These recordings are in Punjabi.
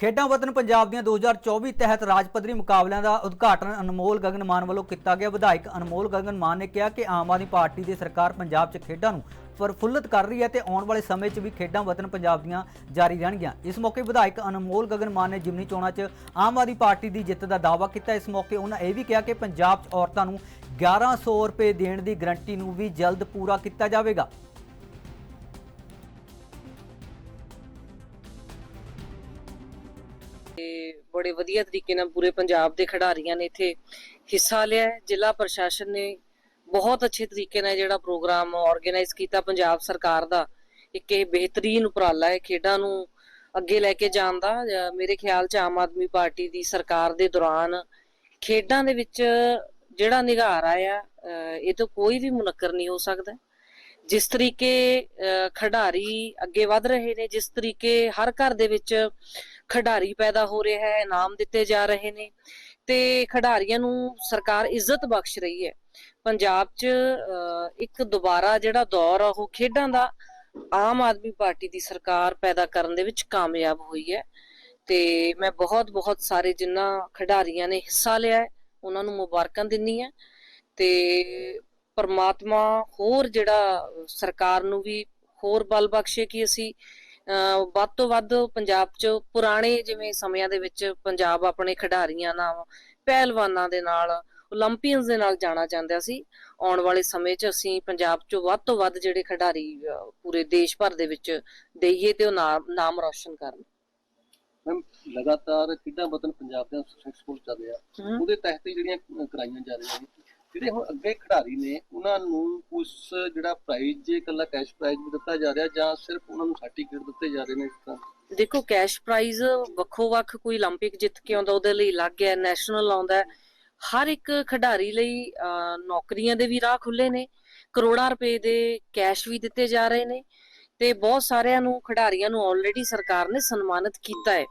ਖੇਡਾਂ ਵਤਨ ਪੰਜਾਬ ਦੀਆਂ 2024 ਤਹਿਤ ਰਾਜ ਪੱਧਰੀ ਮੁਕਾਬਲਿਆਂ ਦਾ ਉਦਘਾਟਨ ਅਨਮੋਲ ਗਗਨ ਮਾਨ ਵੱਲੋਂ ਕੀਤਾ ਗਿਆ। ਵਿਧਾਇਕ ਅਨਮੋਲ ਗਗਨ ਮਾਨ ਨੇ ਕਿਹਾ ਕਿ ਆਮ ਆਦਮੀ ਪਾਰਟੀ ਦੀ ਸਰਕਾਰ ਪੰਜਾਬ 'ਚ ਖੇਡਾਂ ਨੂੰ ਪ੍ਰਫੁੱਲਤ ਕਰ ਰਹੀ ਹੈ ਤੇ ਆਉਣ ਵਾਲੇ ਸਮੇਂ 'ਚ ਵੀ ਖੇਡਾਂ ਵਤਨ ਪੰਜਾਬ ਦੀਆਂ ਜਾਰੀ ਰਹਿਣਗੀਆਂ। ਇਸ ਮੌਕੇ ਵਿਧਾਇਕ ਅਨਮੋਲ ਗਗਨ ਮਾਨ ਨੇ ਜਿਮਨੀ ਚੋਣਾਂ 'ਚ ਆਮ ਆਦਮੀ ਪਾਰਟੀ ਦੀ ਜਿੱਤ ਦਾ ਦਾਅਵਾ ਕੀਤਾ। ਇਸ ਮੌਕੇ ਉਹਨਾਂ ਇਹ ਵੀ ਕਿਹਾ ਕਿ ਪੰਜਾਬ 'ਚ ਔਰਤਾਂ ਨੂੰ 1100 ਰੁਪਏ ਦੇਣ ਦੀ ਗਰੰਟੀ ਨੂੰ ਵੀ ਜਲਦ ਪੂਰਾ ਕੀਤਾ ਜਾਵੇਗਾ। ਤੇ ਬੜੇ ਵਧੀਆ ਤਰੀਕੇ ਨਾਲ ਪੂਰੇ ਪੰਜਾਬ ਦੇ ਖਿਡਾਰੀਆਂ ਨੇ ਇੱਥੇ ਹਿੱਸਾ ਲਿਆ ਜ਼ਿਲ੍ਹਾ ਪ੍ਰਸ਼ਾਸਨ ਨੇ ਬਹੁਤ ਅੱਛੇ ਤਰੀਕੇ ਨਾਲ ਜਿਹੜਾ ਪ੍ਰੋਗਰਾਮ ਆਰਗੇਨਾਈਜ਼ ਕੀਤਾ। ਪੰਜਾਬ ਸਰਕਾਰ ਦਾ ਇੱਕ ਇਹ ਬਿਹਤਰੀਨ ਉਪਰਾਲਾ ਹੈ ਖੇਡਾਂ ਨੂੰ ਅੱਗੇ ਲੈ ਕੇ ਜਾਣ ਦਾ। ਮੇਰੇ ਖਿਆਲ 'ਚ ਆਮ ਆਦਮੀ ਪਾਰਟੀ ਦੀ ਸਰਕਾਰ ਦੇ ਦੌਰਾਨ ਖੇਡਾਂ ਦੇ ਵਿੱਚ ਜਿਹੜਾ ਨਿਗਾਰ ਆਇਆ ਅਹ ਇਹ ਤੋਂ ਕੋਈ ਵੀ ਮੁਨਕਰ ਨਹੀਂ ਹੋ ਸਕਦਾ। ਜਿਸ ਤਰੀਕੇ ਅਹ ਖਿਡਾਰੀ ਅੱਗੇ ਵਧ ਰਹੇ ਨੇ ਜਿਸ ਤਰੀਕੇ ਹਰ ਘਰ ਦੇ ਵਿੱਚ ਖਿਡਾਰੀ ਪੈਦਾ ਹੋ ਰਿਹਾ ਹੈ ਇਨਾਮ ਦਿੱਤੇ ਜਾ ਰਹੇ ਨੇ ਤੇ ਖਿਡਾਰੀਆਂ ਨੂੰ ਸਰਕਾਰ ਇੱਜ਼ਤ ਬਖਸ਼ ਰਹੀ ਹੈ। ਪੰਜਾਬ 'ਚ ਅਹ, ਇੱਕ ਦੁਬਾਰਾ ਜਿਹੜਾ ਦੌਰ ਆ ਉਹ ਖੇਡਾਂ ਦਾ ਆਮ ਆਦਮੀ ਪਾਰਟੀ ਦੀ ਸਰਕਾਰ ਪੈਦਾ ਕਰਨ ਦੇ ਵਿੱਚ ਕਾਮਯਾਬ ਹੋਈ ਹੈ। ਤੇ ਮੈਂ ਬਹੁਤ ਬਹੁਤ ਸਾਰੇ ਜਿੰਨਾ ਖਿਡਾਰੀਆਂ ਨੇ ਹਿੱਸਾ ਲਿਆ ਹੈ ਉਹਨਾਂ ਨੂੰ ਮੁਬਾਰਕਾਂ ਦਿੰਨੀ ਹੈ। ਤੇ ਪਰਮਾਤਮਾ ਹੋਰ ਜਿਹੜਾ ਸਰਕਾਰ ਨੂੰ ਵੀ ਹੋਰ ਬਲ ਬਖਸ਼ੇ ਕਿ ਅਸੀਂ ਵੱਧ ਤੋਂ ਵੱਧ ਪੰਜਾਬ 'ਚ ਪੁਰਾਣੇ ਜਿਵੇਂ ਸਮਿਆਂ ਦੇ ਵਿੱਚ ਪੰਜਾਬ ਆਪਣੇ ਖਿਡਾਰੀਆਂ ਨਾਲ ਪਹਿਲਵਾਨਾਂ ਦੇ ਨਾਲ 올림픽ਸ ਦੇ ਨਾਲ ਜਾਣਾ ਚਾਹੁੰਦਾ ਸੀ। ਆਉਣ ਵਾਲੇ ਸਮੇਂ 'ਚ ਅਸੀਂ ਪੰਜਾਬ 'ਚ ਵੱਧ ਤੋਂ ਵੱਧ ਜਿਹੜੇ ਖਿਡਾਰੀ ਪੂਰੇ ਦੇਸ਼ ਭਰ ਦੇ ਵਿੱਚ ਦੇਈਏ ਤੇ ਉਹ ਨਾਮ ਰੋਸ਼ਨ ਕਰਨ। ਮੈਮ ਲਗਾਤਾਰ ਕਿੱਡਾ ਵਤਨ ਪੰਜਾਬ ਦੇ ਸਕਸੈਸਫੁਲ ਚੱਲ ਰਿਹਾ। ਉਹਦੇ ਤਹਿਤ ਜਿਹੜੀਆਂ ਕਰਾਈਆਂ ਜਾ ਰਹੀਆਂ ਨੇ ਜਿਹੜੇ ਹੁਣ ਅੱਗੇ ਖਿਡਾਰੀ ਨੇ ਉਹਨਾਂ ਨੂੰ ਕੁਝ ਜਿਹੜਾ ਪ੍ਰਾਈਜ਼ ਜੇ ਇਕੱਲਾ ਕੈਸ਼ ਪ੍ਰਾਈਜ਼ ਵੀ ਦਿੱਤਾ ਜਾ ਰਿਹਾ ਜਾਂ ਸਿਰਫ ਉਹਨਾਂ ਨੂੰ ਸਰਟੀਫਿਕੇਟ ਦਿੱਤੇ ਜਾ ਰਹੇ ਨੇ ਇਸ ਤਰ੍ਹਾਂ ਦੇਖੋ ਕੈਸ਼ ਪ੍ਰਾਈਜ਼ ਵੱਖੋ ਵੱਖ ਕੋਈ 올림픽 ਜਿੱਤ ਕੇ ਆਉਂਦਾ ਉਹਦੇ ਲਈ ਅਲੱਗ ਹੈ ਨੈਸ਼ਨਲ ਆਉਂਦਾ ਹੈ। ਹਰ ਇੱਕ ਖਿਡਾਰੀ ਲਈ ਅਹ, ਨੌਕਰੀਆਂ ਦੇ ਵੀ ਰਾਹ ਖੁੱਲੇ ਨੇ ਕਰੋੜਾਂ ਰੁਪਏ ਦੇ ਕੈਸ਼ ਵੀ ਦਿੱਤੇ ਜਾ ਰਹੇ ਨੇ ਤੇ ਬਹੁਤ ਸਾਰਿਆਂ ਨੂੰ ਖਿਡਾਰੀਆਂ ਨੂੰ ਆਲਰੇਡੀ ਸਰਕਾਰ ਨੇ ਸਨਮਾਨਿਤ ਕੀਤਾ ਹੈ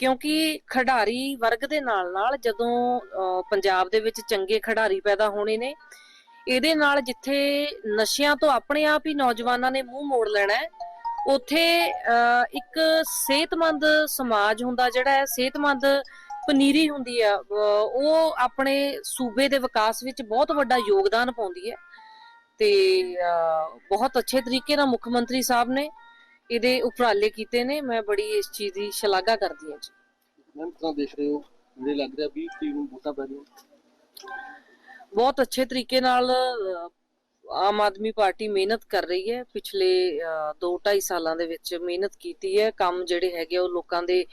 ਕਿਉਂਕਿ ਖਿਡਾਰੀ ਵਰਗ ਦੇ ਨਾਲ ਨਾਲ ਜਦੋਂ ਪੰਜਾਬ ਦੇ ਵਿੱਚ ਚੰਗੇ ਖਿਡਾਰੀ ਪੈਦਾ ਹੋਣੇ ਨੇ ਇਹਦੇ ਨਾਲ ਜਿੱਥੇ ਨਸ਼ਿਆਂ ਤੋਂ ਆਪਣੇ ਆਪ ਹੀ ਨੌਜਵਾਨਾਂ ਨੇ ਮੂੰਹ ਮੋੜ ਲੈਣਾ ਹੈ ਉਥੇ ਅਹ, ਇੱਕ ਸਿਹਤਮੰਦ ਸਮਾਜ ਹੁੰਦਾ ਜਿਹੜਾ ਹੈ ਸਿਹਤਮੰਦ ਪਨੀਰੀ ਹੁੰਦੀ ਆ ਅਹ, ਉਹ ਆਪਣੇ ਸੂਬੇ ਦੇ ਵਿਕਾਸ ਵਿੱਚ ਬਹੁਤ ਵੱਡਾ ਯੋਗਦਾਨ ਪਾਉਂਦੀ ਹੈ ਤੇ ਅਹ, ਬਹੁਤ ਅੱਛੇ ਤਰੀਕੇ ਨਾਲ ਮੁੱਖ ਮੰਤਰੀ ਸਾਹਿਬ ਨੇ ਇਹਦੇ ਉਪਰਾਲੇ ਕੀਤੇ ਨੇ ਮੈਂ ਬੜੀ ਇਸ ਚੀਜ਼ ਦੀ ਸ਼ਲਾਘਾ ਕਰਦੀ ਹਾਂ ਜੀ। ਮੈਮ ਤਰ੍ਹਾਂ ਦੇਖ ਰਹੇ ਹੋ? ਜਿਹੜੇ ਲੱਗ ਰਿਹਾ 20 ਤਰੀਕ ਨੂੰ ਵੋਟਾਂ ਪੈ ਰਹੀਆਂ। ਬਹੁਤ ਅੱਛੇ ਤਰੀਕੇ ਨਾਲ ਆਮ ਆਦਮੀ ਪਾਰਟੀ ਮਿਹਨਤ ਕਰ ਰਹੀ ਹੈ। ਪਿਛਲੇ 2-2.5 ਸਾਲਾਂ ਦੇ ਵਿੱਚ ਮਿਹਨਤ ਕੀਤੀ ਹੈ। ਕੰਮ ਜਿਹੜੇ ਹੈਗੇ ਆ ਉਹ ਲੋਕਾਂ ਦੇ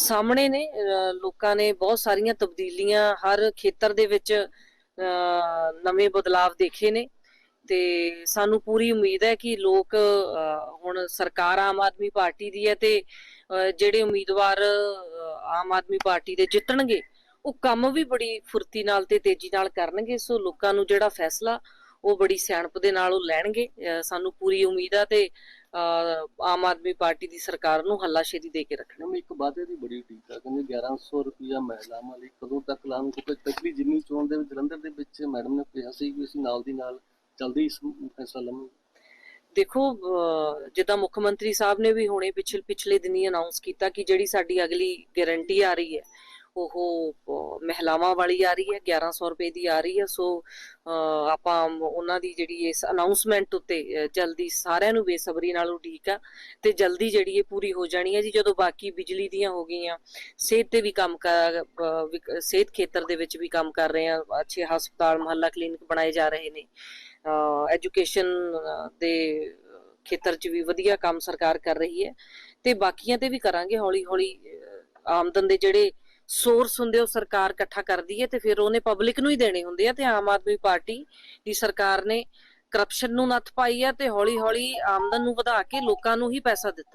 ਸਾਹਮਣੇ ਨੇ। ਲੋਕਾਂ ਨੇ ਬਹੁਤ ਸਾਰੀਆਂ ਤਬਦੀਲੀਆਂ ਹਰ ਖੇਤਰ ਦੇ ਵਿੱਚ ਨਵੇਂ ਬਦਲਾਵ ਦੇਖੇ ਨੇ। ਤੇ ਸਾਨੂੰ ਪੂਰੀ ਉਮੀਦ ਹੈ ਕਿ ਲੋਕ ਹੁਣ ਸਰਕਾਰ ਆਮ ਆਦਮੀ ਪਾਰਟੀ ਦੀ ਹੈ ਤੇ ਜਿਹੜੇ ਉਮੀਦਵਾਰ ਆਮ ਆਦਮੀ ਪਾਰਟੀ ਦੇ ਜਿੱਤਣਗੇ, ਉਹ ਕੰਮ ਵੀ ਬੜੀ ਫੁਰਤੀ ਨਾਲ ਤੇ ਤੇਜ਼ੀ ਨਾਲ ਕਰਨਗੇ, ਸੋ ਲੋਕਾਂ ਨੂੰ ਜਿਹੜਾ ਫੈਸਲਾ, ਉਹ ਬੜੀ ਸਿਆਣਪ ਦੇ ਨਾਲ ਉਹ ਲੈਣਗੇ। ਸਾਨੂੰ ਪੂਰੀ ਉਮੀਦ ਆ ਤੇ ਆਮ ਆਦਮੀ ਪਾਰਟੀ ਦੀ ਸਰਕਾਰ ਨੂੰ ਹੱਲਾਸ਼ੇਰੀ ਦੇ ਕੇ ਰੱਖਣਾ। ਮੈਮ ਇੱਕ ਵਾਅਦੇ ਦੀ ਬੜੀ ਉਡੀਕ ਆ, ਕਹਿੰਦੇ 1100 ਰੁਪਇਆ ਮਹਿਲਾਵਾਂ ਲਈ ਕਦੋਂ ਤੱਕ ਲਾਉਣ ਕਿਉਂਕਿ ਪਿਛਲੀ ਜਿਮਨੀ ਚੋਣ ਦੇ ਵਿੱਚ ਜਲੰਧਰ ਦੇ ਵਿੱਚ ਮੈਡਮ ਨੇ ਕਿਹਾ ਸੀ ਕਿ ਅਸੀਂ ਨਾਲ ਦੀ ਨਾਲ ਜਲਦੀ ਇਸ ਫੈਸਲਾ ਲਵਾਂਗੇ ਦੇਖੋ ਜਿੱਦਾਂ ਮੁੱਖ ਮੰਤਰੀ ਸਾਹਿਬ ਨੇ ਵੀ ਹੁਣੇ ਪਿਛਲੇ ਪਿਛਲੇ ਦਿਨੀ ਅਨਾਉਂਸ ਕੀਤਾ ਕਿ ਜਿਹੜੀ ਸਾਡੀ ਅਗਲੀ ਗਾਰੰਟੀ ਆ ਰਹੀ ਹੈ, ਉਹ ਮਹਿਲਾਵਾਂ ਵਾਲੀ ਆ ਰਹੀ ਹੈ 1100 ਰੁਪਏ ਦੀ ਆ ਰਹੀ ਹੈ, ਸੋ ਆਪਾਂ ਉਹਨਾਂ ਦੀ ਜਿਹੜੀ ਇਸ ਅਨਾਉਂਸਮੈਂਟ ਉੱਤੇ ਜਲਦੀ ਸਾਰਿਆਂ ਨੂੰ ਬੇਸਬਰੀ ਨਾਲ ਉਡੀਕ ਆ ਤੇ ਜਲਦੀ ਜਿਹੜੀ ਇਹ ਪੂਰੀ ਹੋ ਜਾਣੀ ਹੈ ਜੀ, ਜਦੋਂ ਬਾਕੀ ਬਿਜਲੀ ਦੀਆਂ ਹੋ ਗਈਆਂ, ਸਿਹਤ ਤੇ ਵੀ ਕੰਮ ਕਰ ਸਿਹਤ ਖੇਤਰ ਦੇ ਵਿੱਚ ਵੀ ਕੰਮ ਕਰ ਰਹੇ ਆ, ਅੱਛੇ ਹਸਪਤਾਲ, ਮੁਹੱਲਾ, ਕਲੀਨਿਕ ਬਣਾਏ ਜਾ ਰਹੇ ਨੇ ਐਜੂਕੇਸ਼ਨ ਦੇ ਖੇਤਰ 'ਚ ਵੀ ਵਧੀਆ ਕੰਮ ਸਰਕਾਰ ਕਰ ਰਹੀ ਹੈ ਤੇ ਬਾਕੀਆਂ ਤੇ ਵੀ ਕਰਾਂਗੇ ਹੌਲੀ ਹੌਲੀ ਆਮਦਨ ਦੇ ਜਿਹੜੇ ਸੋਰਸ ਹੁੰਦੇ ਉਹ ਸਰਕਾਰ ਇਕੱਠਾ ਕਰਦੀ ਹੈ ਤੇ ਫਿਰ ਉਹਨੇ ਪਬਲਿਕ ਨੂੰ ਹੀ ਦੇਣੇ ਹੁੰਦੇ ਆ ਤੇ ਆਮ ਆਦਮੀ ਪਾਰਟੀ ਦੀ ਸਰਕਾਰ ਨੇ ਕਰਪਸ਼ਨ ਨੂੰ ਨੱਥ ਪਾਈ ਆ ਤੇ ਹੌਲੀ ਹੌਲੀ ਆਮਦਨ ਨੂੰ ਵਧਾ ਕੇ ਲੋਕਾਂ ਨੂੰ ਹੀ ਪੈਸਾ ਦਿੱਤਾ।